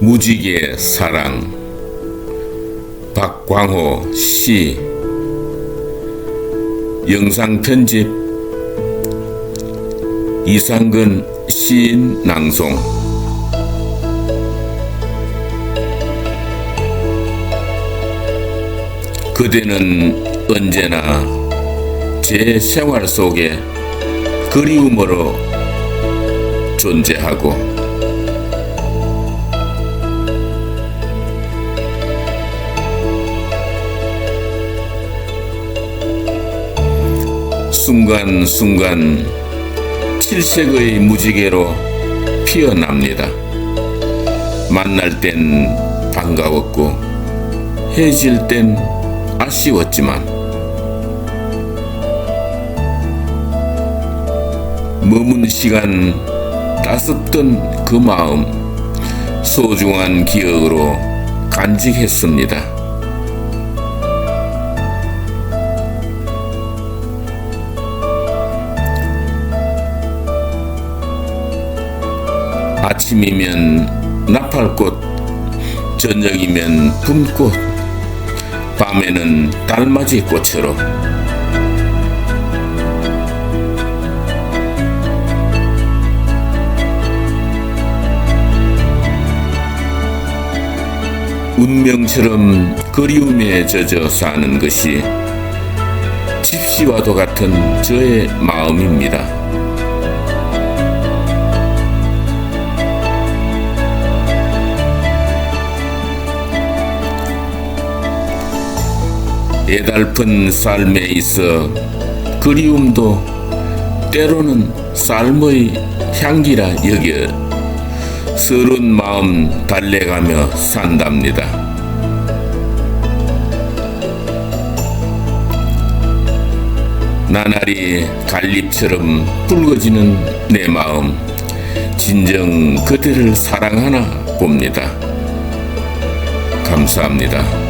무지개 사랑 박광호 시 영상 편집 이상근 시인 낭송. 그대는 언제나 제 생활 속에 그리움으로 존재하고 순간순간 칠색의 무지개로 피어납니다. 만날 땐 반가웠고 헤어질 땐 아쉬웠지만 머문 시간 따숩던 그 마음 소중한 기억으로 간직했습니다. 아침이면 나팔꽃, 저녁이면 봄꽃, 밤에는 달맞이 꽃으로 운명처럼 그리움에 젖어 사는 것이 집시와도 같은 저의 마음입니다. 애달픈 삶에 있어 그리움도 때로는 삶의 향기라 여겨 서른 마음 달래가며 산답니다. 나날이 갈잎처럼 붉어지는 내 마음 진정 그대를 사랑하나 봅니다. 감사합니다.